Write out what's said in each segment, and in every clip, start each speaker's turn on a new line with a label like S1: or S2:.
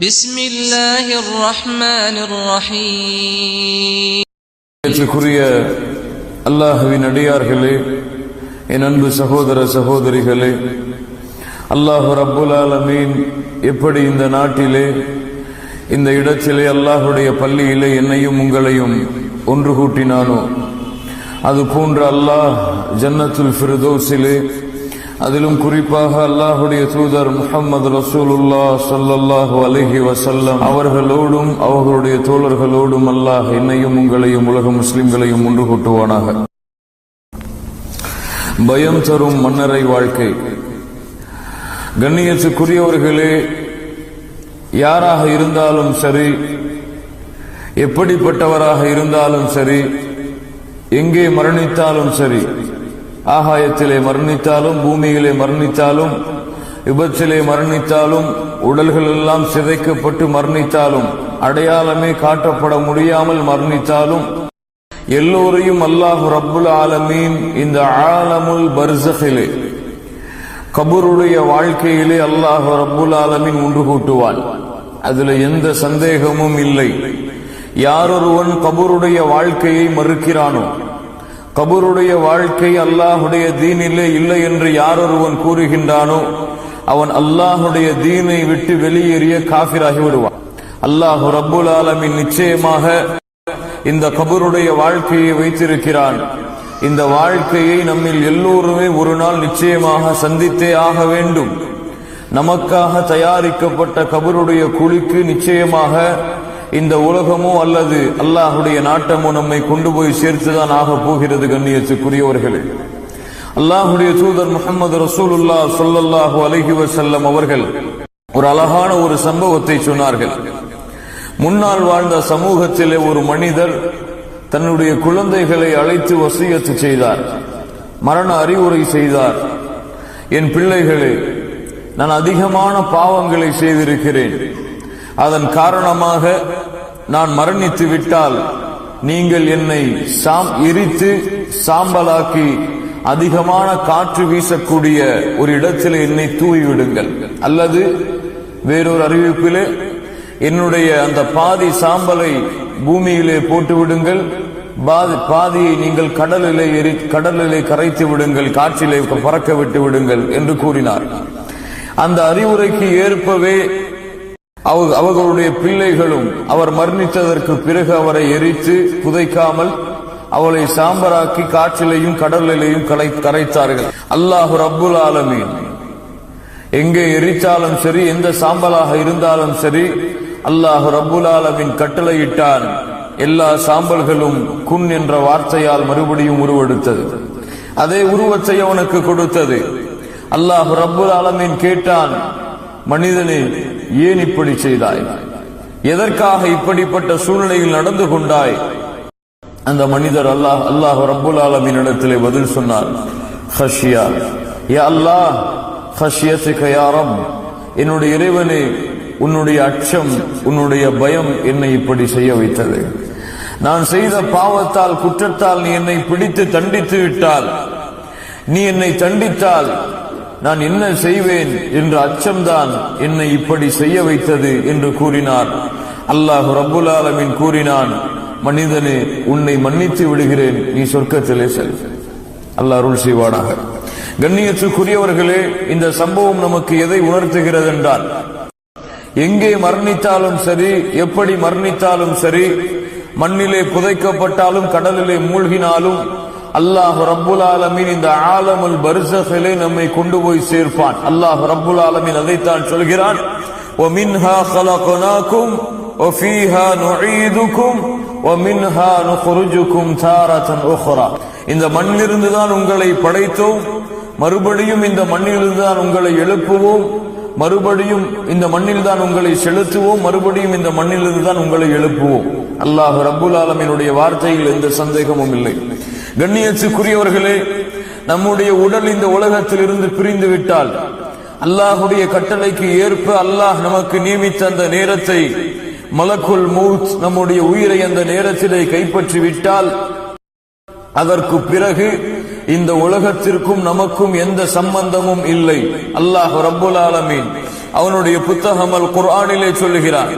S1: بسم الله الرحمن الرحيم
S2: ஏற்றுக்குரிய அல்லாஹுவின் அடியார்களே என் அன்பு சகோதர சகோதரிகளே அல்லாஹு ரப்புல் ஆலமீன் எப்படி இந்த நாட்டிலே இந்த இடத்திலே அல்லாஹுடைய பள்ளியிலே என்னையும் உங்களையும் ஒன்று கூட்டினானோ அது போன்ற அல்லாஹ் ஜன்னத்துல் ஃபிர்தோஸிலே அதிலும் குறிப்பாக அல்லாஹுடைய தூதர் முஹம்மது ரசூலுல்லா ஸல்லல்லாஹு அலஹி வசல்லம் அவர்களோடும் அவர்களுடைய தோழர்களோடும் அல்லாஹ் என்னையும் உங்களையும் உலக முஸ்லிம்களையும் ஒன்று கூட்டுவானாக. பயம் தரும் மன்னரை வாழ்க்கை. கண்ணியத்துக்குரியவர்களே யாராக இருந்தாலும் சரி எப்படிப்பட்டவராக இருந்தாலும் சரி எங்கே மரணித்தாலும் சரி ஆகாயத்திலே மரணித்தாலும் பூமியிலே மரணித்தாலும் விபத்திலே மரணித்தாலும் உடல்கள் எல்லாம் சிதைக்கப்பட்டு மரணித்தாலும் அடையாளமே காட்டப்பட முடியாமல் மரணித்தாலும் எல்லோரையும் அல்லாஹ் ரப்புல் ஆலமீன் இந்த ஆலமுல் பர்சகிலே கபருடைய வாழ்க்கையிலே அல்லாஹ் ரப்புல் ஆலமீன் உண்டு கூட்டுவான். அதுல எந்த சந்தேகமும் இல்லை. யாரொருவன் கபருடைய வாழ்க்கையை மறுக்கிறானோ கபருடைய வாழ்க்கை அல்லாஹுடைய தீனிலே இல்லை என்று யாரொருவன் கூறுகின்றானோ அவன் அல்லாஹுடைய தீனை விட்டு வெளியேறிய காபிராகி விடுவான் அல்லாஹு ரப்புல் ஆலமின் நிச்சயமாக இந்த கபருடைய வாழ்க்கையை வைத்திருக்கிறான். இந்த வாழ்க்கையை நம்மில் எல்லோருமே ஒரு நாள் நிச்சயமாக சந்தித்தே ஆக வேண்டும். நமக்காக தயாரிக்கப்பட்ட கபருடைய குழிக்கு நிச்சயமாக இந்த உலகமோ அல்லது அல்லாஹுடைய நாட்டமோ நம்மை கொண்டு போய் சேர்த்துதான் ஆக போகிறது கண்ணியத்துக்குரியவர்களே. அல்லாஹுடைய தூதர் முகமது ரசூலுல்லா சொல்லல்லாஹு அலஹி வசல்லம் அவர்கள் ஒரு அழகான ஒரு சம்பவத்தை சொன்னார்கள். முன்னால் வாழ்ந்த சமூகத்திலே ஒரு மனிதர் தன்னுடைய குழந்தைகளை அழைத்து வசியத்து செய்தார். மரண அறிவுரை செய்தார். என் பிள்ளைகளே நான் அதிகமான பாவங்களை செய்திருக்கிறேன். அதன் காரணமாக நான் மரணித்து விட்டால் நீங்கள் என்னை சாம் எரித்து சாம்பலாக்கி அதிகமான காற்று வீசக்கூடிய ஒரு இடத்தில் என்னை தூவி விடுங்கள் அல்லது வேறொரு அறிவிப்பிலே என்னுடைய அந்த பாதி சாம்பலை பூமியிலே போட்டு விடுங்கள் பாதி பாதியை நீங்கள் கடலிலே எரி கடலிலே கரைத்து விடுங்கள் காற்றிலே பறக்க விட்டு விடுங்கள் என்று கூறினார். அந்த அறிவுரைக்கு ஏற்பவே அவர்களுடைய பிள்ளைகளும் அவர் மரணித்ததற்கு பிறகு அவரை எரித்து புதைக்காமல் அவளை சாம்பராக்கி காற்றிலையும் கடலிலையும் கலை- கரைத்தார்கள். அல்லாஹு ரப்புல் ஆலமீன். எங்கே எரித்தாலும் சரி எந்த சாம்பலாக இருந்தாலும் சரி அல்லாஹு ரப்புல் ஆலமின் கட்டளையிட்டான். எல்லா சாம்பல்களும் குன் என்ற வார்த்தையால் மறுபடியும் உருவெடுத்தது. அதே உருவத்தை அவனுக்கு கொடுத்தது. அல்லாஹு ரப்புல் ஆலமீன் கேட்டான் மனிதனே ஏன் இப்படி செய்தாய்? எதற்காக இப்படிப்பட்ட சூழ்நிலையில் நடந்து கொண்டாய்? அந்த மனிதர் அல்லாஹ் அல்லாஹ் ரப்புல் ஆலமீன் இடத்திலே பதில் சொன்னார் ஹஷியா யா அல்லாஹ் ஹஷியத்துக்க என்னுடைய இறைவனே உன்னுடைய அச்சம் உன்னுடைய பயம் என்னை இப்படி செய்ய வைத்தது. நான் செய்த பாவத்தால் குற்றத்தால் நீ என்னை பிடித்து தண்டித்து விட்டால் நீ என்னை தண்டித்தால் நான் என்ன செய்வேன் என்ற அச்சம்தான் என்னை இப்படி செய்ய வைத்தது என்று கூறினார். அல்லாஹ் ரபுல் ஆலமின் கூறினான் மனிதனே உன்னை மன்னித்து விடுகிறேன். நீ சொர்க்கத்திலே செல். அல்லாஹ் அருள் செய்வானாக. கண்ணியத்துக்குரியவர்களே இந்த சம்பவம் நமக்கு எதை உணர்த்துகிறது என்றால் எங்கே மரணித்தாலும் சரி எப்படி மரணித்தாலும் சரி மண்ணிலே புதைக்கப்பட்டாலும் கடலிலே மூழ்கினாலும் அல்லாஹ் ரப்புல் ஆலமீன் இந்த ஆலமுல் பர்சகிலே நம்மை கொண்டு போய் சேர்ப்பான் அல்லாஹ் ரப்புல் ஆலமீன் அதைத்தான் சொல்கிறான் وَمِنْهَا خَلَقْنَاكُمْ وَفِيهَا نُعِيدُكُمْ وَمِنْهَا نُخْرِجُكُمْ تَارَةً أُخْرَى இந்த மண்ணிலிருந்து தான் உங்களை படைத்தோம் மறுபடியும் இந்த மண்ணிலிருந்து தான் உங்களை எழுப்புவோம் மறுபடியும் இந்த மண்ணில் தான் உங்களை செலுத்துவோம் மறுபடியும் இந்த மண்ணிலிருந்து தான் உங்களை எழுப்புவோம் அல்லாஹ் ரப்புல் ஆலமீனுடைய வார்த்தையில் எந்த சந்தேகமும் இல்லை கண்ணியத்துக்குரியவர்களே நம்முடைய உடல் இந்த உலகத்தில் இருந்து பிரிந்து விட்டால் அல்லாஹுடைய கட்டளைக்கு ஏற்ப அல்லாஹ் நமக்கு நியமித்த அந்த நேரத்தை மலக்குள் மௌத் நம்முடைய உயிரை அந்த நேரத்திலே கைப்பற்றி விட்டால் அதற்கு பிறகு இந்த உலகத்திற்கும் நமக்கும் எந்த சம்பந்தமும் இல்லை. அல்லாஹ் ரபுல் ஆலமீன் அவனுடைய புத்தகம் அல் குர்ஆனிலே சொல்லுகிறான்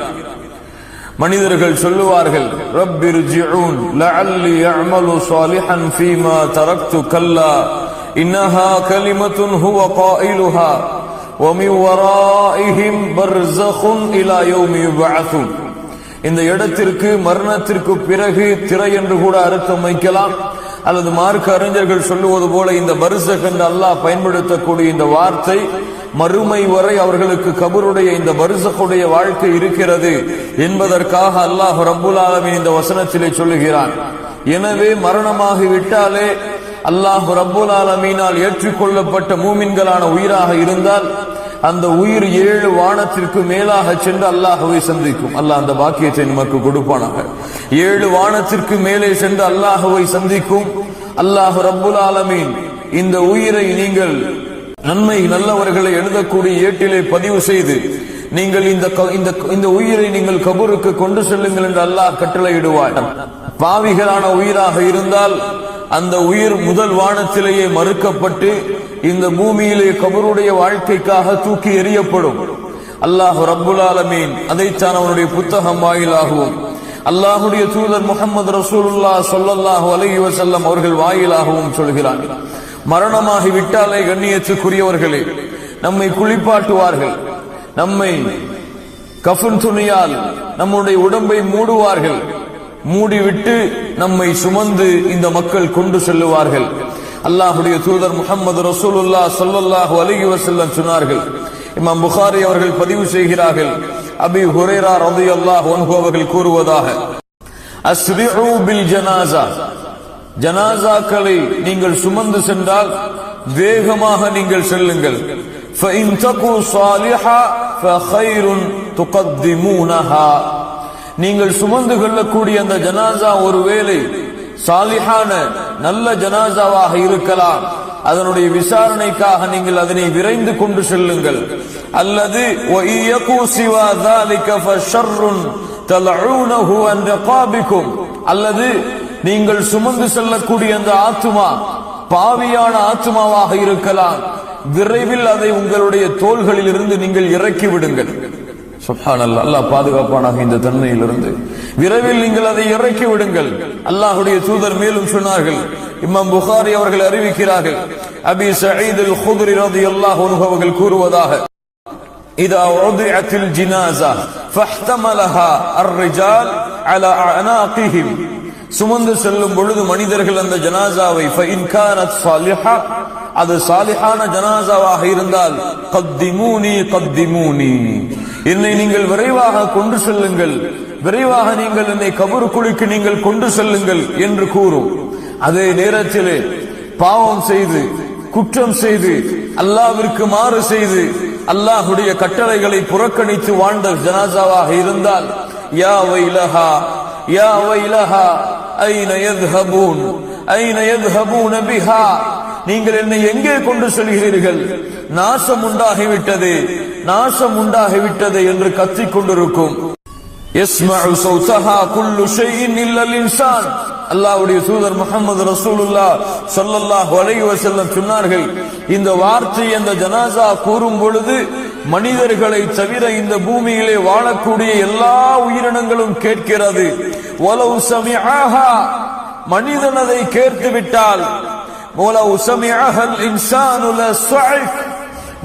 S2: மனிதர்கள் சொல்லுவார்கள் ரப்பிர்ஜிஊன் லஅல்லி அஅமலு சாலிஹன் ஃபீமா தரக்து கல்லா இன்னஹா கலிமத்துன் ஹுவ قائلها ومن ورائهم برزخ الى يوم يبعثون இந்த இடத்திற்கு மரணத்திற்கு பிறகு திரை என்று கூட அர்த்தம் வைக்கலாம் அல்லது மார்க்க அறிஞர்கள் சொல்லுவது போல இந்த பரிசக் என்று அல்லாஹ் பயன்படுத்தக்கூடிய இந்த வார்த்தை மறுமை வரை அவர்களுக்கு கபருடைய இந்த பரிசக்குடைய வாழ்க்கை இருக்கிறது என்பதற்காக அல்லாஹ் ரபுல் ஆலமீன் இந்த வசனத்திலே சொல்லுகிறான். எனவே மரணமாகி விட்டாலே அல்லாஹ் ரபுல் ஆலமீனால் ஏற்றுக்கொள்ளப்பட்ட மூமின்களான உயிராக இருந்தால் அந்த உயிர் ஏழு வானத்திற்கு மேலாக சென்று அல்லாஹவை சந்திக்கும். அல்லாஹ் அந்த பாக்கியத்தை நமக்கு கொடுப்பானாக. ஏழு வானத்திற்கு மேலே சென்று அல்லாஹவை சந்திக்கும். அல்லாஹ் ரபுல் ஆலமீன் இந்த உயிரை நீங்கள் நன்மை நல்லவர்களை எழுதக்கூடிய ஏட்டிலே பதிவு செய்து நீங்கள் இந்த க- இந்த இந்த உயிரை நீங்கள் கபூருக்கு கொண்டு செல்லுங்கள் என்று அல்லாஹ் கட்டளையிடுவார் பாவிகளான உயிராக இருந்தால் அந்த உயிர் முதல் வானத்திலேயே மறுக்கப்பட்டு இந்த பூமியிலே கபருடைய வாழ்க்கைக்காக தூக்கி எறியப்படும். அல்லாஹ் ரப்புல் ஆலமீன் அதைத்தான் அவனுடைய புத்தகம் வாயிலாகவும் அல்லாஹுடைய தூதர் முகமது ரசூலுல்லா சொல்லல்லாஹு அலைஹி வஸல்லம் அவர்கள் வாயிலாகவும் சொல்கிறார்கள் மரணமாகி விட்டாலே கண்ணியத்துக்குரியவர்களே நம்மை குளிப்பாட்டுவார்கள். நம்மை கஃன் துணியால் நம்முடைய உடம்பை மூடுவார்கள். மூடிவிட்டு நம்மை சுமந்து இந்த மக்கள் கொண்டு செல்லுவார்கள். அல்லாஹுடைய தூதர் முகமது ரசூலுல்லாஹ் சொல்லல்லாஹு அலிகி வசல்லம் சொன்னார்கள். இமாம் புகாரி அவர்கள் பதிவு செய்கிறார்கள். அபி ஹுரைரா ரலியல்லாஹு அன்ஹு அவர்கள் கூறுவதாக அஸ்ரிஹு பில் ஜனாசா ஜனாசாக்களை நீங்கள் சுமந்து சென்றால் வேகமாக நீங்கள் செல்லுங்கள். நீங்கள் சுமந்து கொள்ளக்கூடிய அந்த ஜனாசா ஒருவேளை சாலிஹான நல்ல ஜனாசாவாக இருக்கலாம். அதனுடைய விசாரணைக்காக நீங்கள் அதனை விரைந்து கொண்டு செல்லுங்கள். அல்லது அல்லது நீங்கள் சுமந்து செல்லக்கூடிய அந்த ஆத்துமா பாவியான ஆத்மாவாக இருக்கலாம். விரைவில் அதை உங்களுடைய தோள்களில் இருந்து நீங்கள் இறக்கி விடுங்கள். அல்லாஹ் பாதுகாப்பானாக இந்த தன்மையிலிருந்து. விரைவில் நீங்கள் அதை இறக்கி விடுங்கள். அல்லாஹுடைய தூதர் மேலும் சொன்னார்கள் இம்மம் புகாரி அவர்கள் அறிவிக்கிறார்கள் அபி சஹீத் அல் குதுரி ரலியல்லாஹு அன்ஹு அவர்கள் கூறுவதாக இதா உதிஅத்தில் ஜினாஸா ஃபஹ்தமலஹா அர்-ரிஜால் அலா அனாகிஹிம் சுமந்து செல்லும் பொழுது மனிதர்கள் அந்த ஜனாசாவை அது சாலிஹான ஜனாசாவாக இருந்தால் கத்திமூனி கத்திமூனி என்னை நீங்கள் விரைவாக கொண்டு செல்லுங்கள். விரைவாக நீங்கள் என்னை கபரு குழிக்கு நீங்கள் கொண்டு செல்லுங்கள் என்று கூறும். அதே நேரத்திலே பாவம் செய்து குற்றம் செய்து அல்லாவிற்கு மாறு செய்து அல்லாஹுடைய கட்டளைகளை புறக்கணித்து வாழ்ந்த ஜனாசாவாக இருந்தால் யா வைலஹா யா வைலஹா ஐன யத்ஹபூன்? ஐன யத்ஹபூன பிஹா? நீங்கள் என்னை எங்கே கொண்டு செல்கிறீர்கள்? நாசம் உண்டாகிவிட்டது. நாசம் உண்டாகிவிட்டது என்று கத்திக் கொண்டிருக்கும். يسمع صوتها كل شيء الا الانسان அல்லாஹ்வுடைய தூதர் முகமது ரசூலுல்லாஹ் ஸல்லல்லாஹு அலைஹி வஸல்லம் சொன்னார்கள் இந்த வார்த்தை அந்த ஜனாசா கூறும் பொழுது மனிதர்களை தவிர இந்த பூமியிலே வாழக்கூடிய எல்லா உயிரினங்களும் கேட்கிறது வலவு சமிஆஹா மனிதன் அதை கேட்டு விட்டால் வலவு சமிஆஹல் இன்சானு லஸஅக்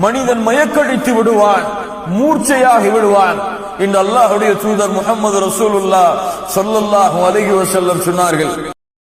S2: மனிதன் மயக்கடித்து விடுவான் மூர்ச்சையாகி விடுவான் இந்த அல்லாஹுடைய தூதர் முகமது ரசூலுல்லாஹ் சொல்லல்லாஹும் அலகி வசல்லம் சொன்னார்கள்.